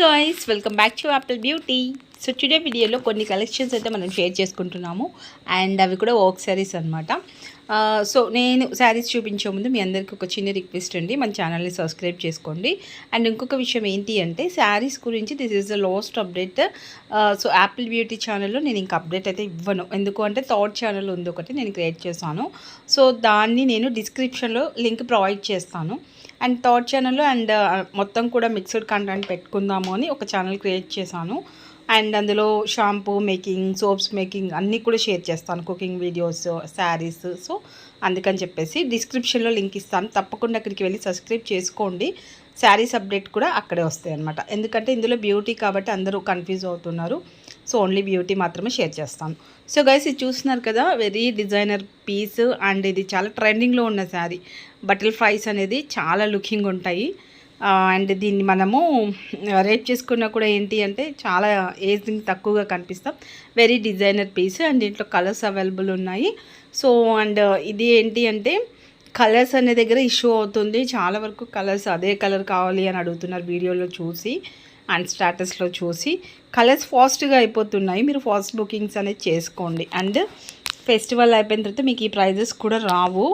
Guys welcome back to Apple Beauty so today వీడియోలో కొన్ని collections అయితే మనం షేర్ చేసుకుంటున్నాము. అండ్ అవి కూడా వర్క్ శారీస్ అనమాట సో నేను శారీస్ చూపించే ముందు మీ అందరికీ ఒక చిన్న రిక్వెస్ట్ అండి. మన ఛానల్ని సబ్స్క్రైబ్ చేసుకోండి. అండ్ ఇంకొక విషయం ఏంటి అంటే శారీస్ గురించి this is the last update so Apple Beauty ఛానల్లో నేను ఇంకా అప్డేట్ అయితే ఇవ్వను. ఎందుకు అంటే థర్డ్ ఛానల్ ఉంది ఒకటి నేను క్రియేట్ చేశాను. సో దాన్ని నేను డిస్క్రిప్షన్లో లింక్ ప్రొవైడ్ చేస్తాను. అండ్ థర్డ్ ఛానల్ అండ్ మొత్తం కూడా మిక్స్డ్ కంటెంట్ పెట్టుకుందాము అని ఒక ఛానల్ క్రియేట్ చేశాను. అండ్ అందులో షాంపూ మేకింగ్ సోప్స్ మేకింగ్ అన్నీ కూడా షేర్ చేస్తాను కుకింగ్ వీడియోస్ శారీస్. సో అందుకని చెప్పేసి డిస్క్రిప్షన్లో లింక్ ఇస్తాను. తప్పకుండా అక్కడికి వెళ్ళి సబ్స్క్రైబ్ చేసుకోండి. శారీస్ అప్డేట్ కూడా అక్కడే వస్తాయి అనమాట ఎందుకంటే ఇందులో బ్యూటీ కాబట్టి అందరూ కన్ఫ్యూజ్ అవుతున్నారు. సో ఓన్లీ బ్యూటీ మాత్రమే షేర్ చేస్తాను. సో గైస్ ఇది చూస్తున్నారు కదా వెరీ డిజైనర్ పీస్ అండ్ ఇది చాలా ట్రెండింగ్లో ఉన్న శారీ బట్టల్ ఫ్రైస్ అనేది చాలా లుకింగ్ ఉంటాయి. Uh, అండ్ దీన్ని మనము uh, రేట్ చేసుకున్నా కూడా ఏంటి అంటే చాలా ఏజింగ్ తక్కువగా కనిపిస్తాం. వెరీ డిజైనర్ పీస్ అండ్ దీంట్లో కలర్స్ అవైలబుల్ ఉన్నాయి. సో అండ్ uh, ఇది ఏంటి అంటే కలర్స్ అనే దగ్గర ఇష్యూ అవుతుంది. చాలా వరకు కలర్స్ అదే కలర్ కావాలి అని అడుగుతున్నారు వీడియోలో చూసి. అండ్ స్టాటస్లో చూసి. కలర్స్ ఫాస్ట్గా అయిపోతున్నాయి. మీరు ఫాస్ట్ బుకింగ్స్ అనేది చేసుకోండి. అండ్ ఫెస్టివల్ అయిపోయిన తర్వాత మీకు ఈ ప్రైజెస్ కూడా రావు.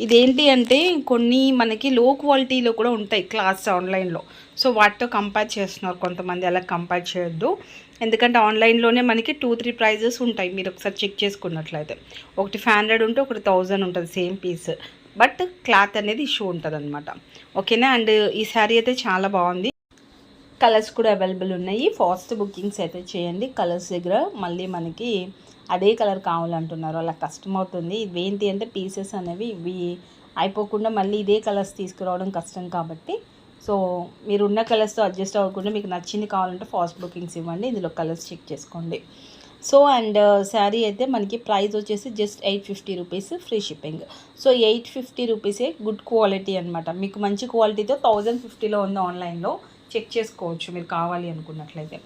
ఇదేంటి అంటే కొన్ని మనకి లో క్వాలిటీలో కూడా ఉంటాయి క్లాత్స్ ఆన్లైన్లో. సో వాటితో కంపేర్ చేస్తున్నారు కొంతమంది. అలా కంపేర్ చేయొద్దు. ఎందుకంటే ఆన్లైన్లోనే మనకి టూ త్రీ ప్రైజెస్ ఉంటాయి. మీరు ఒకసారి చెక్ చేసుకున్నట్లయితే. ఒకటి ఫైవ్ హండ్రెడ్ ఉంటే ఒకటి థౌజండ్ ఉంటుంది సేమ్ పీస్ బట్ క్లాత్ అనేది ఇష్యూ ఉంటుంది అనమాట ఓకేనా అండ్ ఈ శారీ అయితే చాలా బాగుంది. కలర్స్ కూడా అవైలబుల్ ఉన్నాయి. ఫాస్ట్ బుకింగ్స్ అయితే చేయండి. కలర్స్ దగ్గర మళ్ళీ మనకి అదే కలర్ కావాలంటున్నారు. అలా కష్టం అవుతుంది. ఇవేంటి అంటే పీసెస్ అనేవి ఇవి అయిపోకుండా మళ్ళీ ఇదే కలర్స్ తీసుకురావడం కష్టం కాబట్టి. సో మీరు ఉన్న కలర్స్తో అడ్జస్ట్ అవ్వకుండా మీకు నచ్చింది కావాలంటే ఫాస్ట్ బుకింగ్స్ ఇవ్వండి. ఇందులో కలర్స్ చెక్ చేసుకోండి. సో అండ్ uh, శారీ అయితే మనకి ప్రైస్ వచ్చేసి just eight fifty rupees free shipping. So eight fifty రూపీసే గుడ్ క్వాలిటీ అనమాట మీకు మంచి క్వాలిటీతో థౌజండ్ ఫిఫ్టీలో ఉంది ఆన్లైన్లో. చెక్ చేసుకోవచ్చు మీరు కావాలి అనుకున్నట్లయితే.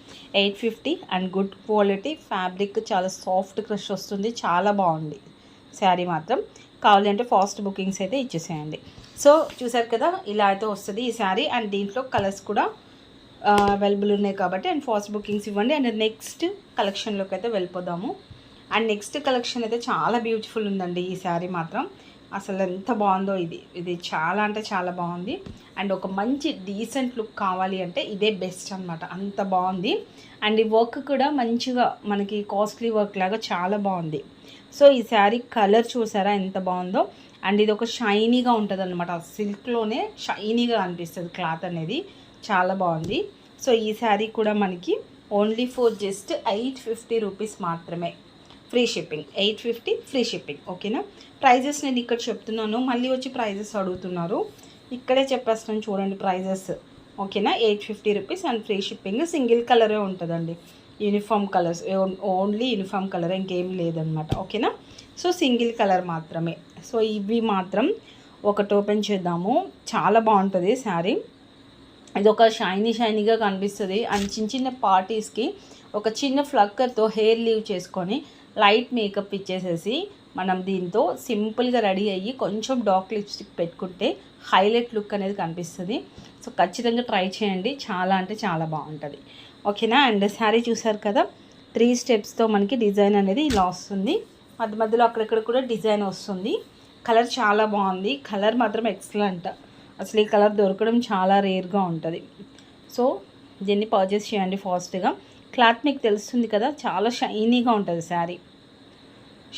Eight fifty and good quality fabric చాలా సాఫ్ట్ క్రష్ వస్తుంది చాలా బాగుంది. శారీ మాత్రం కావాలి అంటే ఫాస్ట్ బుకింగ్స్ అయితే ఇచ్చేసేయండి. సో చూసారు కదా ఇలా అయితే వస్తుంది ఈ శారీ అండ్ దీంట్లో కలర్స్ కూడా అవైలబుల్ ఉన్నాయి కాబట్టి అండ్ ఫాస్ట్ బుకింగ్స్ ఇవ్వండి అండ్ నెక్స్ట్ కలెక్షన్లోకి అయితే వెళ్ళిపోదాము. అండ్ నెక్స్ట్ కలెక్షన్ అయితే చాలా బ్యూటిఫుల్ ఉందండి ఈ శారీ మాత్రం. అసలు ఎంత బాగుందో ఇది. ఇది చాలా అంటే చాలా బాగుంది. అండ్ ఒక మంచి డీసెంట్ లుక్ కావాలి అంటే ఇదే బెస్ట్ అనమాట అంత బాగుంది. అండ్ ఈ వర్క్ కూడా మంచిగా మనకి కాస్ట్లీ వర్క్ లాగా చాలా బాగుంది. సో ఈ శారీ కలర్ చూసారా ఎంత బాగుందో. అండ్ ఇది ఒక షైనీగా ఉంటుంది అనమాట సిల్క్లోనే షైనీగా అనిపిస్తుంది క్లాత్ అనేది. చాలా బాగుంది. సో ఈ శారీ కూడా మనకి only four just eight fifty rupees మాత్రమే. Free shipping. Eight fifty free shipping. ఓకేనా? ప్రైజెస్ నేను ఇక్కడ చెప్తున్నాను. మళ్ళీ వచ్చి ప్రైజెస్ అడుగుతున్నారు. ఇక్కడే చెప్పేస్తున్నాను చూడండి ప్రైజెస్. ఓకేనా? Eight fifty rupees and free shipping single కలరే ఉంటుందండి. Uniform colours. Only uniform colour ఇంకేం లేదనమాట ఓకేనా? సో సింగిల్ కలర్ మాత్రమే. సో ఇవి మాత్రం ఒకటి ఓపెన్ చేద్దాము. చాలా బాగుంటుంది శారీ. ఇది ఒక షైనీ షైనీగా కనిపిస్తుంది. అండ్ చిన్న చిన్న పార్టీస్కి ఒక చిన్న ఫ్లక్కర్తో హెయిర్ లీవ్ చేసుకొని లైట్ మేకప్ ఇచ్చేసేసి మనం దీంతో సింపుల్గా రెడీ అయ్యి కొంచెం డార్క్ లిప్స్టిక్ పెట్టుకుంటే హైలైట్ లుక్ అనేది కనిపిస్తుంది. సో ఖచ్చితంగా ట్రై చేయండి. చాలా అంటే చాలా బాగుంటుంది. ఓకేనా? అండ్ శారీ చూసారు కదా? త్రీ స్టెప్స్తో మనకి డిజైన్ అనేది ఇలా వస్తుంది. మధ్య మధ్యలో అక్కడక్కడ కూడా డిజైన్ వస్తుంది. కలర్ చాలా బాగుంది. కలర్ మాత్రం ఎక్సలెంట్. అసలు ఈ కలర్ దొరకడం చాలా రేర్గా ఉంటుంది. సో దీన్ని పర్చేస్ చేయండి ఫాస్ట్గా. క్లాత్ మీకు తెలుస్తుంది కదా చాలా షైనీగా ఉంటుంది శారీ.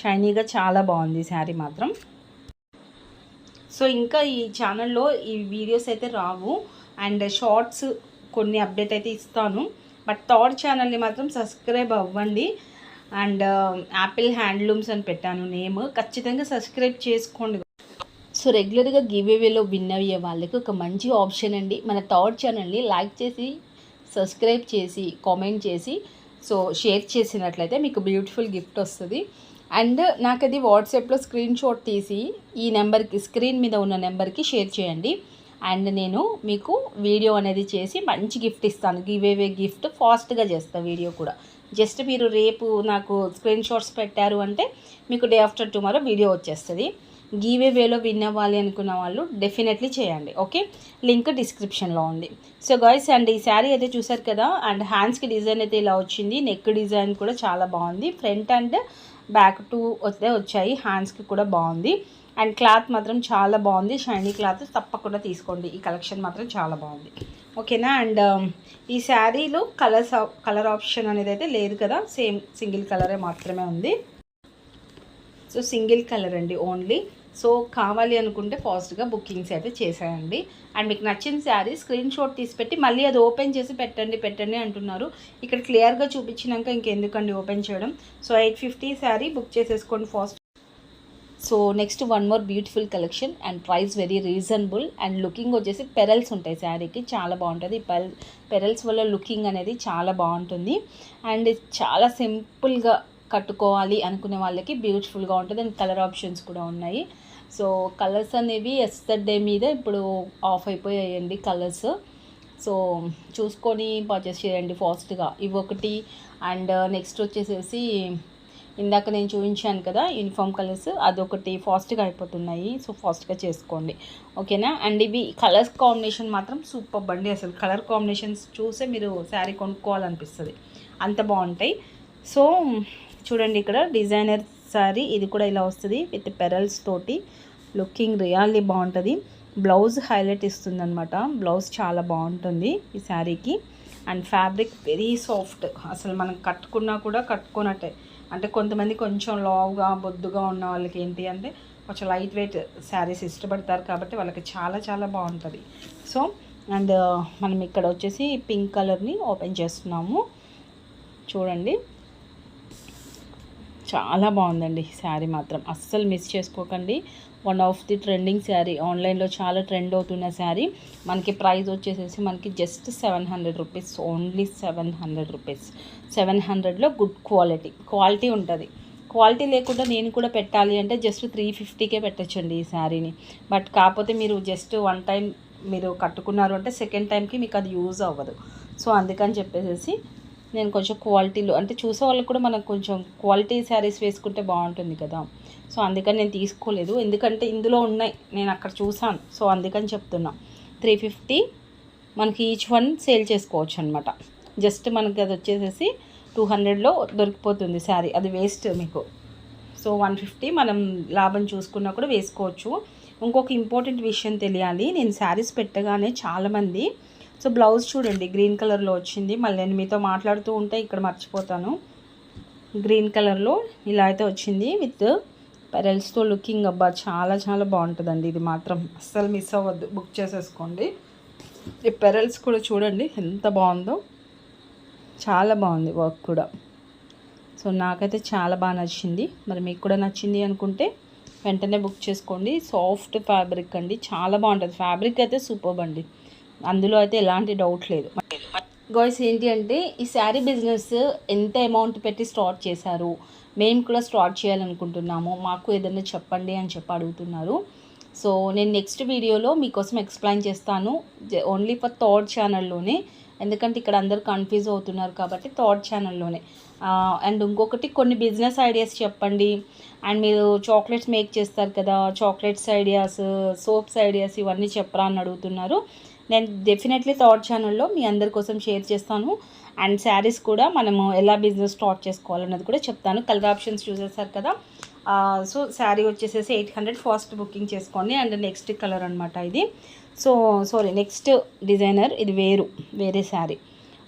షైనీగా చాలా బాగుంది శారీ మాత్రం. సో ఇంకా ఈ ఛానల్లో ఈ వీడియోస్ అయితే రావు. అండ్ షార్ట్స్ కొన్ని అప్డేట్ అయితే ఇస్తాను. బట్ థర్డ్ ఛానల్ని మాత్రం సబ్స్క్రైబ్ అవ్వండి. అండ్ యాపిల్ హ్యాండ్లూమ్స్ అని పెట్టాను నేమ్. ఖచ్చితంగా సబ్స్క్రైబ్ చేసుకోండి. సో రెగ్యులర్గా గివ్ అవేలో విన్ అయ్యే వాళ్ళకి ఒక మంచి ఆప్షన్ అండి. మన థర్డ్ ఛానల్ని లైక్ చేసి సబ్స్క్రైబ్ చేసి కామెంట్ చేసి సో షేర్ చేసినట్లయితే మీకు బ్యూటిఫుల్ గిఫ్ట్ వస్తుంది. అండ్ నాకు అది వాట్సాప్లో స్క్రీన్ షాట్ తీసి ఈ నెంబర్కి స్క్రీన్ మీద ఉన్న నెంబర్కి షేర్ చేయండి. అండ్ నేను మీకు వీడియో అనేది చేసి మంచి గిఫ్ట్ ఇస్తాను. గివేవే గిఫ్ట్ ఫాస్ట్గా చేస్తాను వీడియో కూడా. జస్ట్ మీరు రేపు నాకు స్క్రీన్ షాట్స్ పెట్టారు అంటే మీకు డే ఆఫ్టర్ టుమారో వీడియో వచ్చేస్తుంది. గీవే వేలో విన్ అవ్వాలి అనుకున్న వాళ్ళు డెఫినెట్లీ చేయండి ఓకే లింక్ డిస్క్రిప్షన్లో ఉంది. సో గాయస్ అండ్ ఈ శారీ అయితే చూసారు కదా అండ్ హ్యాండ్స్కి డిజైన్ అయితే ఇలా వచ్చింది. నెక్ డిజైన్ కూడా చాలా బాగుంది. ఫ్రంట్ అండ్ బ్యాక్ టూ వస్తే వచ్చాయి. హ్యాండ్స్కి కూడా బాగుంది. అండ్ క్లాత్ మాత్రం చాలా బాగుంది. షైనీ క్లాత్ తప్పకుండా తీసుకోండి. ఈ కలెక్షన్ మాత్రం చాలా బాగుంది. ఓకేనా అండ్ um, ఈ శారీలో కలర్స్ కలర్ ఆప్షన్ అనేది అయితే లేదు కదా. సేమ్ సింగిల్ కలరే మాత్రమే ఉంది. సో సింగిల్ కలర్ అండి ఓన్లీ సో కావాలి అనుకుంటే ఫాస్ట్గా బుకింగ్స్ అయితే చేసేయండి. అండ్ మీకు నచ్చిన శారీ స్క్రీన్ షాట్ తీసి పెట్టి మళ్ళీ అది ఓపెన్ చేసి పెట్టండి పెట్టండి అంటున్నారు. ఇక్కడ క్లియర్గా చూపించినాక ఇంకెందుకండి ఓపెన్ చేయడం? So eight fifty sari book చేసేసుకోండి fast. So next one more beautiful collection and price very reasonable. And looking వచ్చేసి పెరల్స్ ఉంటాయి శారీకి చాలా బాగుంటుంది. పెరల్ పెరల్స్ వల్ల లుకింగ్ అనేది చాలా బాగుంటుంది. అండ్ చాలా సింపుల్గా కట్టుకోవాలి అనుకునే వాళ్ళకి బ్యూటిఫుల్గా ఉంటుంది. అండ్ కలర్ ఆప్షన్స్ కూడా ఉన్నాయి. సో కలర్స్ అనేవి ఎస్టర్డే మీద ఇప్పుడు ఆఫ్ అయిపోయాయండి కలర్స్. సో చూసుకొని పర్చేస్ చేయండి ఫాస్ట్గా. ఇవి ఒకటి అండ్ నెక్స్ట్ వచ్చేసేసి ఇందాక నేను చూపించాను కదా యూనిఫామ్ కలర్స్ అదొకటి ఫాస్ట్గా అయిపోతున్నాయి. సో ఫాస్ట్గా చేసుకోండి. ఓకేనా? అండ్ ఇవి కలర్స్ కాంబినేషన్ మాత్రం సూపర్ బండి అసలు కలర్ కాంబినేషన్స్ చూసే మీరు శారీ కొనుక్కోవాలనిపిస్తుంది. అంత బాగుంటాయి. సో చూడండి ఇక్కడ డిజైనర్ శారీ. ఇది కూడా ఇలా వస్తుంది విత్ పెరల్స్ తోటి. లుకింగ్ రియల్లీ బాగుంటుంది. బ్లౌజ్ హైలైట్ ఇస్తుంది అనమాట బ్లౌజ్ చాలా బాగుంటుంది ఈ శారీకి. And fabric very soft. అసలు మనం కట్టుకున్నా కూడా కట్టుకున్నట్టే అంటే కొంతమంది కొంచెం లావుగా బొద్దుగా ఉన్న వాళ్ళకి ఏంటి అంటే కొంచెం లైట్ వెయిట్ శారీస్ ఇష్టపడతారు కాబట్టి వాళ్ళకి చాలా చాలా బాగుంటుంది. సో అండ్ మనం ఇక్కడ వచ్చేసి పింక్ కలర్ని ఓపెన్ చేస్తున్నాము. చూడండి. చాలా బాగుందండి శారీ మాత్రం. అస్సలు మిస్ చేసుకోకండి. One of the trending sari. ఆన్లైన్లో చాలా ట్రెండ్ అవుతున్న శారీ. మనకి ప్రైస్ వచ్చేసేసి మనకి just seven hundred rupees only seven hundred rupees seven హండ్రెడ్లో గుడ్ క్వాలిటీ క్వాలిటీ ఉంటుంది. క్వాలిటీ లేకుండా నేను కూడా పెట్టాలి అంటే జస్ట్ త్రీ ఫిఫ్టీకే పెట్టచ్చండి ఈ శారీని. బట్ కాకపోతే మీరు జస్ట్ వన్ టైం మీరు కట్టుకున్నారు అంటే సెకండ్ టైంకి మీకు అది యూజ్ అవ్వదు. సో అందుకని చెప్పేసి నేను కొంచెం క్వాలిటీలో అంటే చూసే వాళ్ళకి కూడా మనకు కొంచెం క్వాలిటీ శారీస్ వేసుకుంటే బాగుంటుంది కదా. సో అందుకని నేను తీసుకోలేదు. ఎందుకంటే ఇందులో ఉన్నాయి. నేను అక్కడ చూసాను సో అందుకని చెప్తున్నా. త్రీ ఫిఫ్టీ మనకి ఈచ్ వన్ సేల్ చేసుకోవచ్చు అనమాట జస్ట్ మనకి అది వచ్చేసేసి టూ హండ్రెడ్లో దొరికిపోతుంది శారీ. అది వేస్ట్ మీకు. సో వన్ ఫిఫ్టీ మనం లాభం చూసుకున్నా కూడా వేసుకోవచ్చు. ఇంకొక ఇంపార్టెంట్ విషయం తెలియాలి. నేను శారీస్ పెట్టగానే చాలామంది సో బ్లౌజ్ చూడండి గ్రీన్ కలర్లో వచ్చింది. మళ్ళీ నేను మీతో మాట్లాడుతూ ఉంటే ఇక్కడ మర్చిపోతాను. గ్రీన్ కలర్లో ఇలా అయితే వచ్చింది విత్ పెరల్స్తో లుకింగ్. అబ్బా చాలా చాలా బాగుంటుందండి. ఇది మాత్రం అస్సలు మిస్ అవ్వద్దు. బుక్ చేసేసుకోండి. ఈ పెరల్స్ కూడా చూడండి ఎంత బాగుందో. చాలా బాగుంది వర్క్ కూడా. సో నాకైతే చాలా బాగా నచ్చింది. మరి మీకు కూడా నచ్చింది అనుకుంటే వెంటనే బుక్ చేసుకోండి. సాఫ్ట్ ఫ్యాబ్రిక్ అండి. చాలా బాగుంటుంది. ఫ్యాబ్రిక్ అయితే సూపర్ అండి. అందులో అయితే ఎలాంటి డౌట్ లేదు. గాయస్ ఏంటి అంటే ఈ శారీ బిజినెస్ ఎంత అమౌంట్ పెట్టి స్టార్ట్ చేశారు? మేము కూడా స్టార్ట్ చేయాలనుకుంటున్నాము. మాకు ఏదైనా చెప్పండి అని చెప్పి అడుగుతున్నారు. సో నేను నెక్స్ట్ వీడియోలో మీకోసం ఎక్స్ప్లెయిన్ చేస్తాను. ఓన్లీ ఫర్ థర్డ్ ఛానల్లోనే ఎందుకంటే ఇక్కడ అందరు కన్ఫ్యూజ్ అవుతున్నారు కాబట్టి థర్డ్ ఛానల్లోనే అండ్ ఇంకొకటి కొన్ని బిజినెస్ ఐడియాస్ చెప్పండి. అండ్ మీరు చాక్లెట్స్ మేక్ చేస్తారు కదా చాక్లెట్స్ ఐడియాస్ సోప్స్ ఐడియాస్ ఇవన్నీ చెప్పరా అని అడుగుతున్నారు. నేను డెఫినెట్లీ థాట్ ఛానల్లో మీ అందరి కోసం షేర్ చేస్తాను. అండ్ శారీస్ కూడా మనము ఎలా బిజినెస్ స్టార్ట్ చేసుకోవాలన్నది కూడా చెప్తాను. కలర్ ఆప్షన్స్ చూసేసారు కదా. సో శారీ వచ్చేసేసి ఎయిట్ హండ్రెడ్ ఫస్ట్ బుకింగ్ చేసుకోండి. అండ్ నెక్స్ట్ కలర్ అనమాట ఇది. సో సారీ నెక్స్ట్ డిజైనర్ ఇది వేరు వేరే శారీ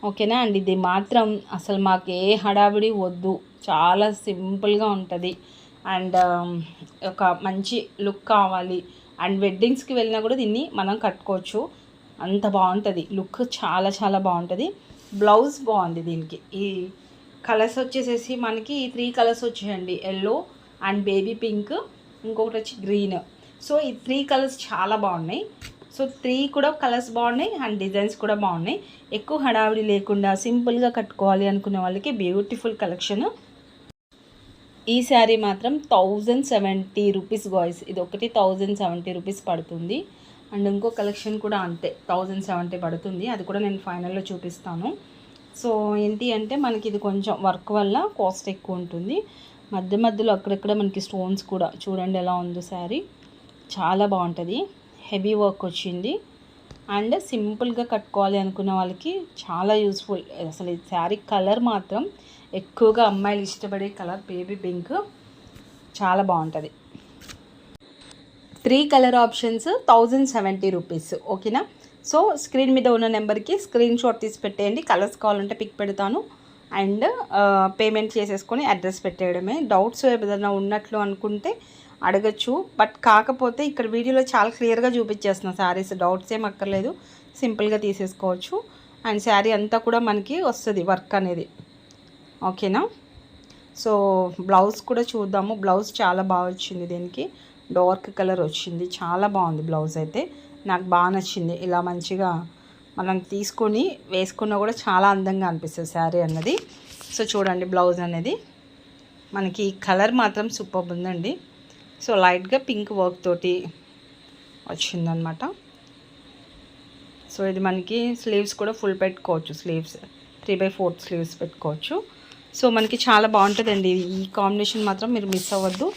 ఓకేనా అండ్ ఇది మాత్రం అసలు మాకు ఏ హడావిడి వద్దు. చాలా సింపుల్గా ఉంటుంది. అండ్ ఒక మంచి లుక్ కావాలి. అండ్ వెడ్డింగ్స్కి వెళ్ళినా కూడా దీన్ని మనం కట్టుకోవచ్చు. అంత బాగుంటుంది. లుక్ చాలా చాలా బాగుంటుంది. బ్లౌజ్ బాగుంది దీనికి. ఈ కలర్స్ వచ్చేసేసి మనకి ఈ త్రీ కలర్స్ వచ్చాయండి. ఎల్లో అండ్ బేబీ పింక్ ఇంకొకటి వచ్చి గ్రీన్. సో ఈ త్రీ కలర్స్ చాలా బాగున్నాయి. సో త్రీ కూడా కలర్స్ బాగున్నాయి అండ్ డిజైన్స్ కూడా బాగున్నాయి. ఎక్కువ హడావిడి లేకుండా సింపుల్గా కట్టుకోవాలి అనుకునే వాళ్ళకి బ్యూటిఫుల్ కలెక్షన్. ఈ శారీ మాత్రం థౌజండ్ సెవెంటీ రూపీస్ బాయ్స్ ఇది ఒకటి థౌజండ్ సెవెంటీ రూపీస్ పడుతుంది. అండ్ ఇంకో కలెక్షన్ కూడా అంతే థౌజండ్ సెవెంటీ పడుతుంది. అది కూడా నేను ఫైనల్లో చూపిస్తాను. సో ఏంటి అంటే మనకి ఇది కొంచెం వర్క్ వల్ల కాస్ట్ ఎక్కువ ఉంటుంది. మధ్య మధ్యలో అక్కడక్కడ మనకి స్టోన్స్ కూడా చూడండి ఎలా ఉందో శారీ. చాలా బాగుంటుంది. హెవీ వర్క్ వచ్చింది. అండ్ సింపుల్గా కట్టుకోవాలి అనుకున్న వాళ్ళకి చాలా యూస్ఫుల్ అసలు ఈ శారీ కలర్ మాత్రం ఎక్కువగా అమ్మాయిలు ఇష్టపడే కలర్ బేబీ పింక్ చాలా బాగుంటుంది. Three colour options thousand seventy rupees ఓకేనా? సో స్క్రీన్ మీద ఉన్న నెంబర్కి స్క్రీన్ షాట్ తీసి పెట్టేయండి. కలర్స్ కావాలంటే పిక్ పెడతాను. అండ్ పేమెంట్ చేసేసుకొని అడ్రస్ పెట్టేయడమే. డౌట్స్ ఏదైనా ఉన్నట్లు అనుకుంటే అడగచ్చు. బట్ కాకపోతే ఇక్కడ వీడియోలో చాలా క్లియర్గా చూపించేస్తున్నా శారీస్. డౌట్స్ ఏం అక్కర్లేదు. సింపుల్గా తీసేసుకోవచ్చు. అండ్ శారీ అంతా కూడా మనకి వస్తుంది వర్క్ అనేది. ఓకేనా? సో బ్లౌజ్ కూడా చూద్దాము. బ్లౌజ్ చాలా బాగా వచ్చింది దీనికి. డార్క్ కలర్ వచ్చింది. చాలా బాగుంది బ్లౌజ్ అయితే. నాకు బాగా నచ్చింది. ఇలా మంచిగా మనం తీసుకొని వేసుకున్నా కూడా చాలా అందంగా అనిపిస్తుంది శారీ అన్నది. సో చూడండి బ్లౌజ్ అనేది. మనకి కలర్ మాత్రం సూపర్ ఉందండి. సో లైట్గా పింక్ వర్క్ తోటి వచ్చిందనమాట సో ఇది మనకి స్లీవ్స్ కూడా ఫుల్ పెట్టుకోవచ్చు. Sleeves three by fourth sleeves పెట్టుకోవచ్చు. సో మనకి చాలా బాగుంటుందండి. ఈ కాంబినేషన్ మాత్రం మీరు మిస్ అవ్వద్దు.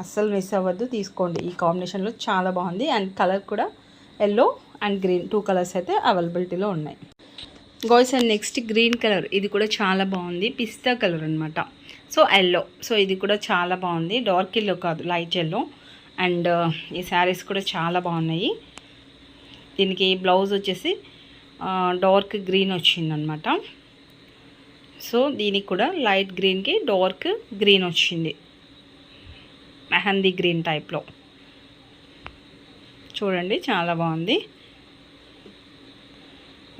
అస్సలు మిస్ అవ్వద్దు. తీసుకోండి. ఈ కాంబినేషన్లో చాలా బాగుంది. అండ్ కలర్ కూడా yellow and green two colours అయితే అవైలబిలిటీలో ఉన్నాయి. Goals and next green colour ఇది కూడా చాలా బాగుంది. పిస్తా కలర్ అనమాట సో ఎల్లో సో ఇది కూడా చాలా బాగుంది. డార్క్ ఎల్లో కాదు. లైట్ ఎల్లో అండ్ ఈ శారీస్ కూడా చాలా బాగున్నాయి. దీనికి బ్లౌజ్ వచ్చేసి డార్క్ గ్రీన్ వచ్చిందనమాట సో దీనికి కూడా లైట్ గ్రీన్కి డార్క్ గ్రీన్ వచ్చింది. మెహందీ గ్రీన్ టైప్లో. చూడండి చాలా బాగుంది.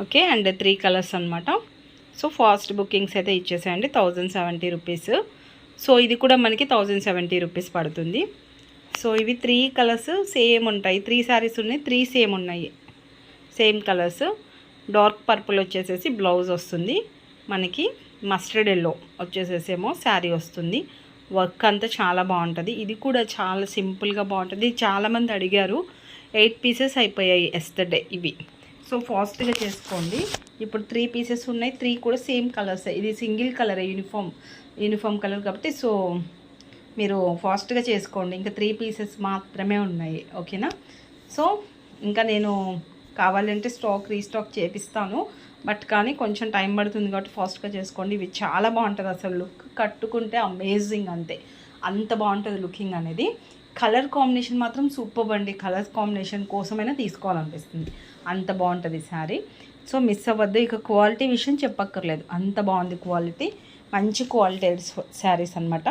ఓకే అండ్ త్రీ కలర్స్ అనమాట సో ఫాస్ట్ బుకింగ్స్ అయితే ఇచ్చేసాయండి థౌజండ్ సెవెంటీ రూపీస్. సో ఇది కూడా మనకి థౌజండ్ సెవెంటీ రూపీస్ పడుతుంది. సో ఇవి త్రీ కలర్స్ సేమ్ ఉంటాయి. త్రీ శారీస్ ఉన్నాయి త్రీ సేమ్ ఉన్నాయి. Same colours. డార్క్ పర్పుల్ వచ్చేసేసి బ్లౌజ్ వస్తుంది. మనకి మస్టర్డ్ ఎల్లో వచ్చేసేసేమో శారీ వస్తుంది. వర్క్ అంతా చాలా బాగుంటుంది. ఇది కూడా చాలా సింపుల్గా బాగుంటుంది. చాలామంది అడిగారు ఎయిట్ పీసెస్ అయిపోయాయి ఎస్టర్డే ఇవి. సో ఫాస్ట్గా చేసుకోండి. ఇప్పుడు త్రీ పీసెస్ ఉన్నాయి. త్రీ కూడా సేమ్ కలర్స్. ఇది single colour uniform uniform colour కాబట్టి సో మీరు ఫాస్ట్గా చేసుకోండి. ఇంకా త్రీ పీసెస్ మాత్రమే ఉన్నాయి. ఓకేనా? సో ఇంకా నేను కావాలంటే స్టాక్ రీస్టాక్ చేపిస్తాను. బట్ కానీ కొంచెం టైం పడుతుంది కాబట్టి ఫాస్ట్గా చేసుకోండి. ఇవి చాలా బాగుంటుంది అసలు లుక్. కట్టుకుంటే అమేజింగ్ అంతే. అంత బాగుంటుంది లుకింగ్ అనేది. కలర్ కాంబినేషన్ మాత్రం సూపర్ అండి. కలర్ కాంబినేషన్ కోసమైనా తీసుకోవాలనిపిస్తుంది. అంత బాగుంటుంది శారీ. సో మిస్ అవ్వద్దు. ఇక క్వాలిటీ విషయం చెప్పక్కర్లేదు. అంత బాగుంది క్వాలిటీ. మంచి క్వాలిటీ శారీస్ అనమాట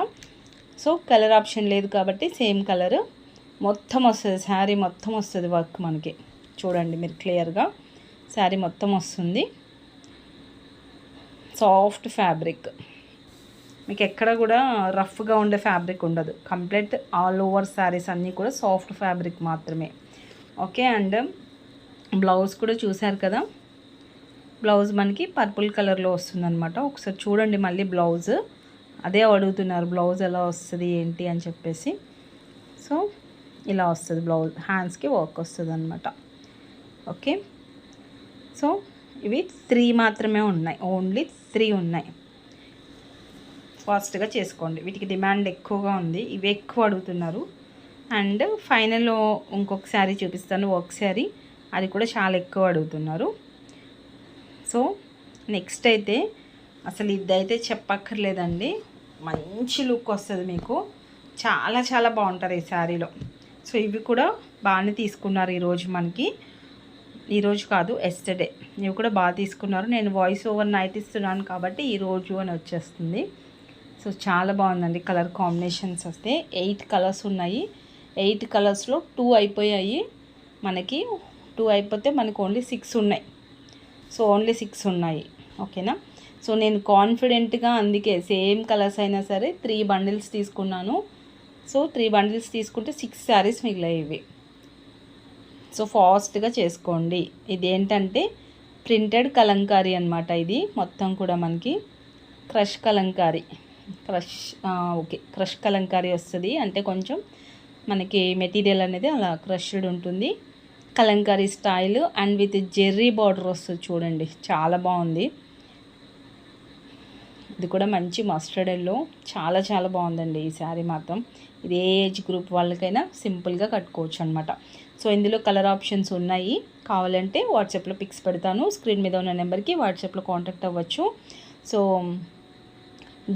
సో కలర్ ఆప్షన్ లేదు కాబట్టి సేమ్ కలర్. మొత్తం వస్తుంది. శారీ మొత్తం వస్తుంది వర్క్ మనకి. చూడండి మీరు క్లియర్గా. శారీ మొత్తం వస్తుంది. Soft fabric. మీకు ఎక్కడ కూడా రఫ్గా ఉండే ఫ్యాబ్రిక్ ఉండదు. కంప్లీట్ ఆల్ ఓవర్ శారీస్ అన్నీ కూడా సాఫ్ట్ ఫ్యాబ్రిక్ మాత్రమే. ఓకే అండ్ బ్లౌజ్ కూడా చూశారు కదా? బ్లౌజ్ మనకి పర్పుల్ కలర్లో వస్తుందన్నమాట. ఒకసారి చూడండి మళ్ళీ బ్లౌజ్. అదే అడుగుతున్నారు బ్లౌజ్ ఎలా వస్తుంది ఏంటి అని చెప్పేసి. సో ఇలా వస్తుంది బ్లౌజ్. హ్యాండ్స్కి వర్క్ వస్తుంది అనమాట ఓకే సో ఇవి త్రీ మాత్రమే ఉన్నాయి. ఓన్లీ త్రీ ఉన్నాయి. ఫాస్ట్గా చేసుకోండి. వీటికి డిమాండ్ ఎక్కువగా ఉంది. ఇవి ఎక్కువ అడుగుతున్నారు. అండ్ ఫైనల్ ఇంకొక శారీ చూపిస్తాను. ఒక శారీ. అది కూడా చాలా ఎక్కువ అడుగుతున్నారు. సో నెక్స్ట్ అయితే అసలు ఇదైతే చెప్పక్కర్లేదండి. మంచి లుక్ వస్తుంది మీకు. చాలా చాలా బాగుంటుంది ఈ శారీలో. సో ఇవి కూడా బాగానే తీసుకున్నారు ఈరోజు మనకి. ఈరోజు కాదు ఎస్టర్డే ఇవి కూడా బాగా తీసుకున్నారు. నేను వాయిస్ ఓవర్ నైట్ ఇస్తున్నాను కాబట్టి ఈరోజు అని వచ్చేస్తుంది. సో చాలా బాగుందండి కలర్ కాంబినేషన్స్ వస్తే. ఎయిట్ కలర్స్ ఉన్నాయి. ఎయిట్ కలర్స్లో టూ అయిపోయాయి మనకి. టూ అయిపోతే మనకు ఓన్లీ సిక్స్ ఉన్నాయి. సో ఓన్లీ సిక్స్ ఉన్నాయి. ఓకేనా? సో నేను కాన్ఫిడెంట్గా అందుకే సేమ్ కలర్స్ అయినా సరే త్రీ బండిల్స్ తీసుకున్నాను. సో త్రీ బండిల్స్ తీసుకుంటే సిక్స్ శారీస్ మిగిలాయి ఇవి. సో ఫాస్ట్గా చేసుకోండి. ఇది ఏంటంటే ప్రింటెడ్ కలంకారీ అనమాట ఇది. మొత్తం కూడా మనకి crush Kalamkari. Crush okay. Crush Kalamkari వస్తుంది. అంటే కొంచెం మనకి మెటీరియల్ అనేది అలా క్రష్డ్ ఉంటుంది. Kalamkari style and with zari border వస్తుంది చూడండి. చాలా బాగుంది. ఇది కూడా మంచి మస్టర్డ్ ఎల్లో చాలా చాలా బాగుందండి ఈ శారీ మాత్రం. ఇది ఏ ఏజ్ గ్రూప్ వాళ్ళకైనా సింపుల్గా కట్టుకోవచ్చు అనమాట సో ఇందులో కలర్ ఆప్షన్స్ ఉన్నాయి. కావాలంటే వాట్సాప్లో పిక్స్ పెడతాను. స్క్రీన్ మీద ఉన్న నెంబర్కి వాట్సాప్లో కాంటాక్ట్ అవ్వచ్చు. సో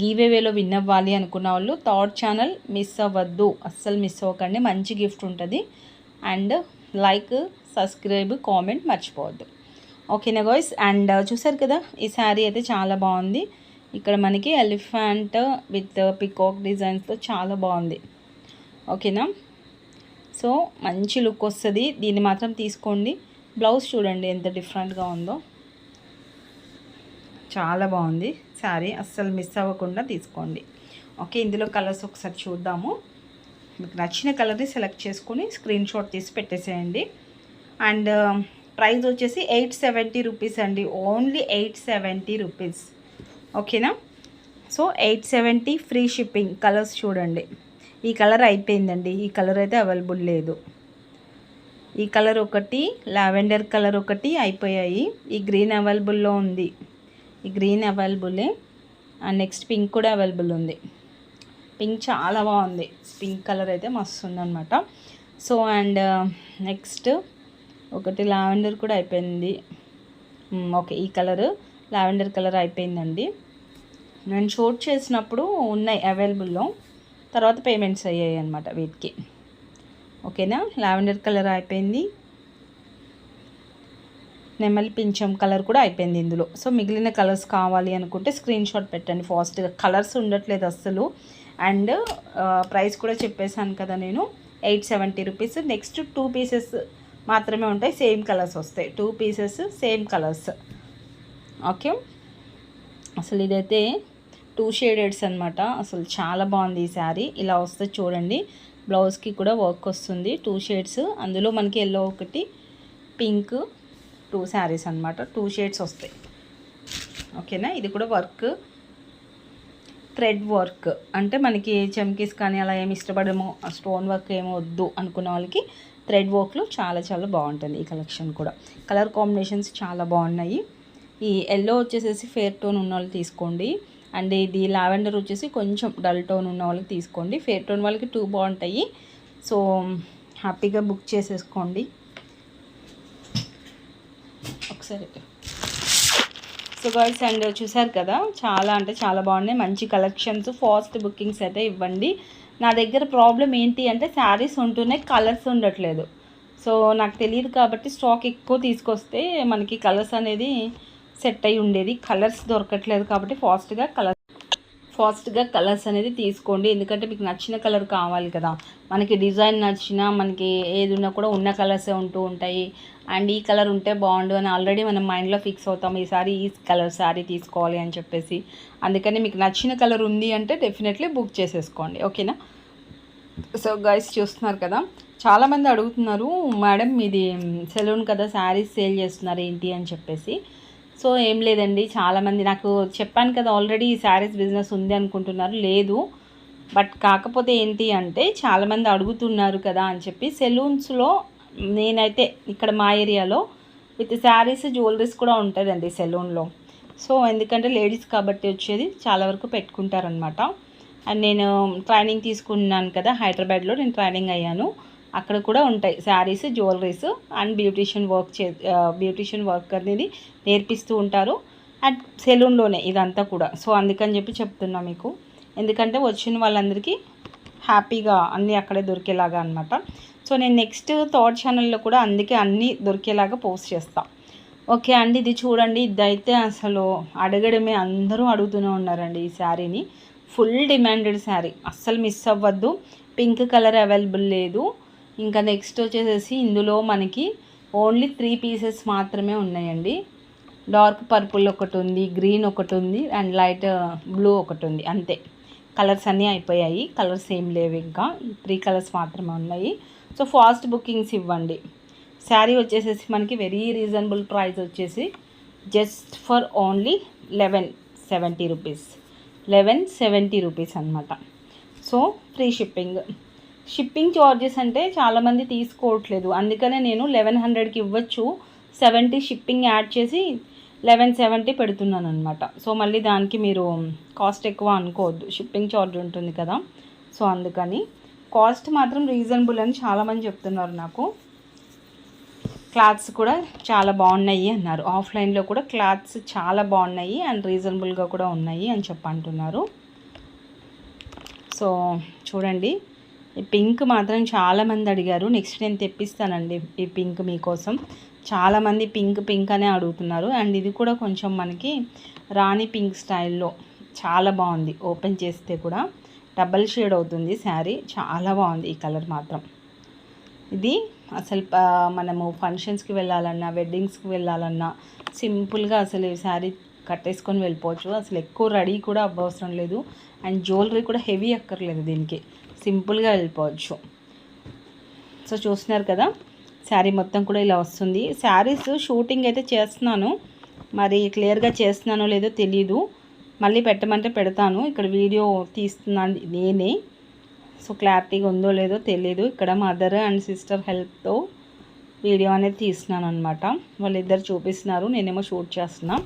గీవేవేలో విన్ అవ్వాలి అనుకున్న వాళ్ళు థర్డ్ ఛానల్ మిస్ అవ్వద్దు. అస్సలు మిస్ అవ్వకండి. మంచి గిఫ్ట్ ఉంటుంది. అండ్ లైక్ సబ్స్క్రైబ్ కామెంట్ మర్చిపోవద్దు. ఓకేనా గాయ్స్ అండ్ చూసారు కదా ఈ శారీ అయితే చాలా బాగుంది. ఇక్కడ మనకి ఎలిఫెంట్ విత్ పికాక్ డిజైన్స్తో చాలా బాగుంది. ఓకేనా? సో మంచి లుక్ వస్తుంది. దీన్ని మాత్రం తీసుకోండి. బ్లౌజ్ చూడండి ఎంత డిఫరెంట్గా ఉందో. చాలా బాగుంది. శారీ అస్సలు మిస్ అవ్వకుండా తీసుకోండి. ఓకే ఇందులో కలర్స్ ఒకసారి చూద్దాము. మీకు నచ్చిన కలర్ని సెలెక్ట్ చేసుకుని స్క్రీన్ షాట్ తీసి పెట్టేసేయండి. అండ్ ప్రైస్ వచ్చేసి ఎయిట్ సెవెంటీ రూపీస్ అండి. Only eight seventy rupees. ఓకేనా? So eight seventy free shipping colours చూడండి. ఈ కలర్ అయిపోయిందండి. ఈ కలర్ అయితే అవైలబుల్ లేదు. ఈ కలర్ ఒకటి లావెండర్ కలర్ ఒకటి అయిపోయాయి. ఈ గ్రీన్ అవైలబుల్లో ఉంది. ఈ గ్రీన్ అవైలబులే. అండ్ నెక్స్ట్ పింక్ కూడా అవైలబుల్ ఉంది. పింక్ చాలా బాగుంది. పింక్ కలర్ అయితే మస్తు ఉందన్నమాట. సో అండ్ నెక్స్ట్ ఒకటి లావెండర్ కూడా అయిపోయింది. ఓకే ఈ కలర్ లావెండర్ కలర్ అయిపోయిందండి. నేను షోట్ చేసినప్పుడు ఉన్నాయి అవైలబుల్లో. తర్వాత పేమెంట్స్ అయ్యాయి అనమాట వీటికి. ఓకేనా? లావెండర్ కలర్ అయిపోయింది. నెమలి పింఛం కలర్ కూడా అయిపోయింది ఇందులో. సో మిగిలిన కలర్స్ కావాలి అనుకుంటే స్క్రీన్ షాట్ పెట్టండి ఫాస్ట్గా. కలర్స్ ఉండట్లేదు అస్సలు. అండ్ ప్రైస్ కూడా చెప్పేశాను కదా నేను. Eight seventy rupees. Next two pieces మాత్రమే ఉంటాయి. సేమ్ కలర్స్ వస్తాయి. Two pieces same colours. Okay? అసలు ఇదైతే టూ షేడెడ్స్ అనమాట అసలు చాలా బాగుంది ఈ శారీ. ఇలా వస్తే చూడండి. బ్లౌజ్కి కూడా వర్క్ వస్తుంది. Two shades. అందులో మనకి ఎల్లో ఒకటి పింక్ టూ శారీస్ అనమాట టూ షేడ్స్ వస్తాయి. ఓకేనా? ఇది కూడా వర్క్. Thread work. అంటే మనకి చెమ్కీస్ కానీ అలా ఏమి ఇష్టపడము స్టోన్ వర్క్ ఏమో వద్దు అనుకున్న వాళ్ళకి థ్రెడ్ వర్క్లో చాలా చాలా బాగుంటుంది ఈ కలెక్షన్ కూడా. కలర్ కాంబినేషన్స్ చాలా బాగున్నాయి. ఈ ఎల్లో వచ్చేసేసి ఫేర్ టోన్ ఉన్న వాళ్ళు తీసుకోండి. అండ్ ఇది లావెండర్ వచ్చేసి కొంచెం డల్ టోన్ ఉన్న వాళ్ళకి తీసుకోండి. ఫేర్ టోన్ వాళ్ళకి టూ బాగుంటాయి. సో హ్యాపీగా బుక్ చేసేసుకోండి. ఒకసారి. సో గర్ల్స్ అండ్ చూసారు కదా చాలా అంటే చాలా బాగున్నాయి. మంచి కలెక్షన్స్ ఫాస్ట్ బుకింగ్స్ అయితే ఇవ్వండి. నా దగ్గర ప్రాబ్లం ఏంటి అంటే శారీస్ ఉంటున్నాయి కలర్స్ ఉండట్లేదు. సో నాకు తెలియదు కాబట్టి స్టాక్ ఎక్కువ తీసుకొస్తే మనకి కలర్స్ అనేది సెట్ అయి ఉండేది. కలర్స్ దొరకట్లేదు కాబట్టి ఫాస్ట్గా కలర్ ఫాస్ట్గా కలర్స్ అనేది తీసుకోండి. ఎందుకంటే మీకు నచ్చిన కలర్ కావాలి కదా. మనకి డిజైన్ నచ్చిన మనకి ఏది ఉన్నా కూడా ఉన్న కలర్సే ఉంటూ ఉంటాయి. అండ్ ఈ కలర్ ఉంటే బాగుండు అని ఆల్రెడీ మనం మైండ్లో ఫిక్స్ అవుతాం. ఈసారి ఈ కలర్ శారీ తీసుకోవాలి అని చెప్పేసి. అందుకని మీకు నచ్చిన కలర్ ఉంది అంటే డెఫినెట్లీ బుక్ చేసేసుకోండి. ఓకేనా? సో గైస్ చూస్తున్నారు కదా. చాలామంది అడుగుతున్నారు మేడం ఇది సెలూన్ కదా శారీస్ సేల్ చేస్తున్నారు ఏంటి? అని చెప్పేసి. సో ఏం లేదండి చాలామంది నాకు చెప్పాను కదా ఆల్రెడీ ఈ శారీస్ బిజినెస్ ఉంది అనుకుంటున్నారు లేదు. బట్ కాకపోతే ఏంటి అంటే చాలామంది అడుగుతున్నారు కదా అని చెప్పి సెలూన్స్లో నేనైతే ఇక్కడ మా ఏరియాలో విత్ శారీస్ జ్యువెలరీస్ కూడా ఉంటుందండి సెలూన్లో సో ఎందుకంటే లేడీస్ కాబట్టి వచ్చేది చాలా వరకు పెట్టుకుంటారనమాట అండ్ నేను ట్రైనింగ్ తీసుకున్నాను కదా హైదరాబాద్లో నేను ట్రైనింగ్ అయ్యాను. అక్కడ కూడా ఉంటాయి. Saris jewelleries and beautician work చే బ్యూటీషియన్ వర్క్ అనేది నేర్పిస్తూ ఉంటారు. అండ్ సెలూన్లోనే ఇదంతా కూడా. సో అందుకని చెప్పి చెప్తున్నా మీకు. ఎందుకంటే వచ్చిన వాళ్ళందరికీ హ్యాపీగా అన్నీ అక్కడే దొరికేలాగా అనమాట సో నేను నెక్స్ట్ థర్డ్ ఛానల్లో కూడా అందుకే అన్నీ దొరికేలాగా పోస్ట్ చేస్తాను ఓకే అండి ఇది చూడండి. ఇదైతే అసలు అడగడమే అందరూ అడుగుతూనే ఉన్నారండి ఈ శారీని. Full demanded sari. అస్సలు మిస్ అవ్వద్దు. పింక్ కలర్ అవైలబుల్ లేదు. ఇంకా నెక్స్ట్ వచ్చేసేసి ఇందులో మనకి ఓన్లీ త్రీ పీసెస్ మాత్రమే ఉన్నాయండి. డార్క్ పర్పుల్ ఒకటి ఉంది గ్రీన్ ఒకటి ఉంది అండ్ లైట్ బ్లూ ఒకటి ఉంది. అంతే. కలర్స్ అన్నీ అయిపోయాయి. కలర్స్ ఏం లేవు ఇంకా. త్రీ కలర్స్ మాత్రమే ఉన్నాయి. సో ఫాస్ట్ బుకింగ్స్ ఇవ్వండి. శారీ వచ్చేసేసి మనకి వెరీ రీజనబుల్ ప్రైస్ వచ్చేసి just for only eleven seventy rupees eleven seventy rupees అనమాట so free shipping shipping charges అంటే చాలామంది తీసుకోవట్లేదు. అందుకనే నేను లెవెన్ హండ్రెడ్కి ఇవ్వచ్చు. సెవెంటీ షిప్పింగ్ యాడ్ చేసి లెవెన్ సెవెంటీ పెడుతున్నాను అనమాట సో మళ్ళీ దానికి మీరు కాస్ట్ ఎక్కువ అనుకోవద్దు. షిప్పింగ్ ఛార్జ్ ఉంటుంది కదా. సో అందుకని కాస్ట్ మాత్రం రీజనబుల్ అని చాలామంది చెప్తున్నారు నాకు. క్లాత్స్ కూడా చాలా బాగున్నాయి అన్నారు. ఆఫ్లైన్లో కూడా క్లాత్స్ చాలా బాగున్నాయి అండ్ రీజనబుల్గా కూడా ఉన్నాయి అని చెప్పి అంటున్నారు. సో చూడండి. ఈ పింక్ మాత్రం చాలామంది అడిగారు. నెక్స్ట్ నేను తెప్పిస్తానండి ఈ పింక్ మీకోసం. చాలామంది పింక్ పింక్ అనే అడుగుతున్నారు. అండ్ ఇది కూడా కొంచెం మనకి రాణి పింక్ స్టైల్లో చాలా బాగుంది. ఓపెన్ చేస్తే కూడా డబల్ షేడ్ అవుతుంది శారీ. చాలా బాగుంది ఈ కలర్ మాత్రం. ఇది అసలు మనము ఫంక్షన్స్కి వెళ్ళాలన్నా వెడ్డింగ్స్కి వెళ్ళాలన్నా సింపుల్గా అసలు ఈ శారీ కట్టేసుకొని వెళ్ళిపోవచ్చు. అసలు ఎక్కువ రెడీ కూడా అవ్వవసరం లేదు. అండ్ జ్యువెలరీ కూడా హెవీ అక్కర్లేదు దీనికి. సింపుల్గా వెళ్ళిపోవచ్చు. సో చూస్తున్నారు కదా శారీ మొత్తం కూడా ఇలా వస్తుంది. శారీస్ షూటింగ్ అయితే చేస్తున్నాను. మరి క్లియర్గా చేస్తున్నానో లేదో తెలీదు. మళ్ళీ పెట్టమంటే పెడతాను. ఇక్కడ వీడియో తీస్తున్నాను నేనే. సో క్లారిటీగా ఉందో లేదో తెలియదు ఇక్కడ మదర్ అండ్ సిస్టర్ హెల్ప్తో వీడియో అనేది తీస్తున్నాను అనమాట వాళ్ళిద్దరు చూపిస్తున్నారు. నేనేమో షూట్ చేస్తున్నా.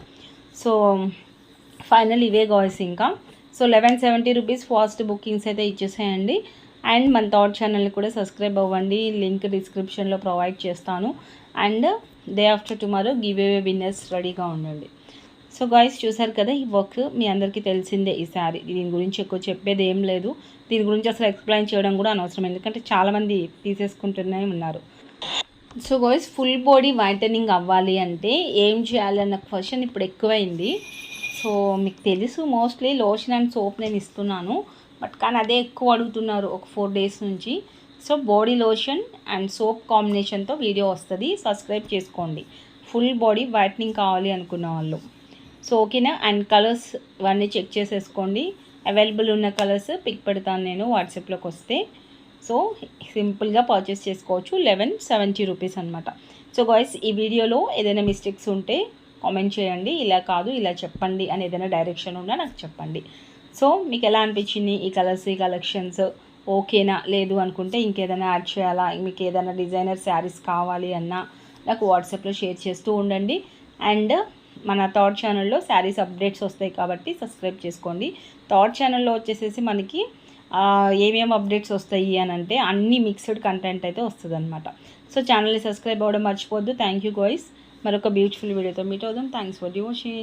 సో ఫైనల్ ఇవే గాయస్ ఇంకా. So eleven seventy rupees fast bookings అయితే ఇచ్చేసేయండి. అండ్ మన థర్డ్ ఛానల్ని కూడా సబ్స్క్రైబ్ అవ్వండి. లింక్ డిస్క్రిప్షన్లో ప్రొవైడ్ చేస్తాను. And day after tomorrow giveaway winners రెడీగా ఉండండి. సో గాయస్ చూసారు కదా ఈ వర్క్ మీ అందరికీ తెలిసిందే ఈ శారీ. దీని గురించి ఎక్కువ చెప్పేది ఏం లేదు. దీని గురించి అసలు ఎక్స్ప్లెయిన్ చేయడం కూడా అనవసరం. ఎందుకంటే చాలామంది తీసేసుకుంటూనే ఉన్నారు. So guys full body whitening అవ్వాలి అంటే ఏం చేయాలి అన్న క్వశ్చన్ ఇప్పుడు ఎక్కువైంది. సో మీకు తెలుసు మోస్ట్లీ లోషన్ అండ్ సోప్ నేను ఇస్తున్నాను. బట్ కానీ అదే ఎక్కువ అడుగుతున్నారు ఒక ఫోర్ డేస్ నుంచి. So body lotion and soap కాంబినేషన్తో వీడియో వస్తుంది. సబ్స్క్రైబ్ చేసుకోండి. ఫుల్ బాడీ వైట్నింగ్ కావాలి అనుకున్న వాళ్ళు. సో ఓకేనా అండ్ కలర్స్ ఇవన్నీ చెక్ చేసేసుకోండి. అవైలబుల్ ఉన్న కలర్స్ పిక్ పెడతాను నేను వాట్సాప్లోకి వస్తే. సో సింపుల్గా పర్చేస్ చేసుకోవచ్చు. లెవెన్ సెవెంటీ రూపీస్ అనమాట సో గాయస్ ఈ వీడియోలో ఏదైనా మిస్టేక్స్ ఉంటే కామెంట్ చేయండి. ఇలా కాదు ఇలా చెప్పండి అని ఏదైనా డైరెక్షన్ ఉన్నా నాకు చెప్పండి. సో మీకు ఎలా అనిపించింది ఈ కలర్స్ ఈ కలెక్షన్స్ ఓకేనా? లేదు అనుకుంటే ఇంకేదైనా యాడ్ చేయాలా? మీకు ఏదైనా డిజైనర్ శారీస్ కావాలి అన్నా నాకు వాట్సాప్లో షేర్ చేస్తూ ఉండండి. అండ్ మన థర్డ్ ఛానల్లో శారీస్ అప్డేట్స్ వస్తాయి కాబట్టి సబ్స్క్రైబ్ చేసుకోండి. థర్డ్ ఛానల్లో వచ్చేసేసి మనకి ఏమేమి అప్డేట్స్ వస్తాయి అని అంటే అన్ని మిక్స్డ్ కంటెంట్ అయితే వస్తుంది అనమాట సో ఛానల్ని సబ్స్క్రైబ్ అవ్వడం మర్చిపోద్దు థ్యాంక్ యూ గోయిస్ మరొక బ్యూటిఫుల్ వీడియోతో మీట్ అవుదాం థ్యాంక్స్ ఫర్ వాచింగ్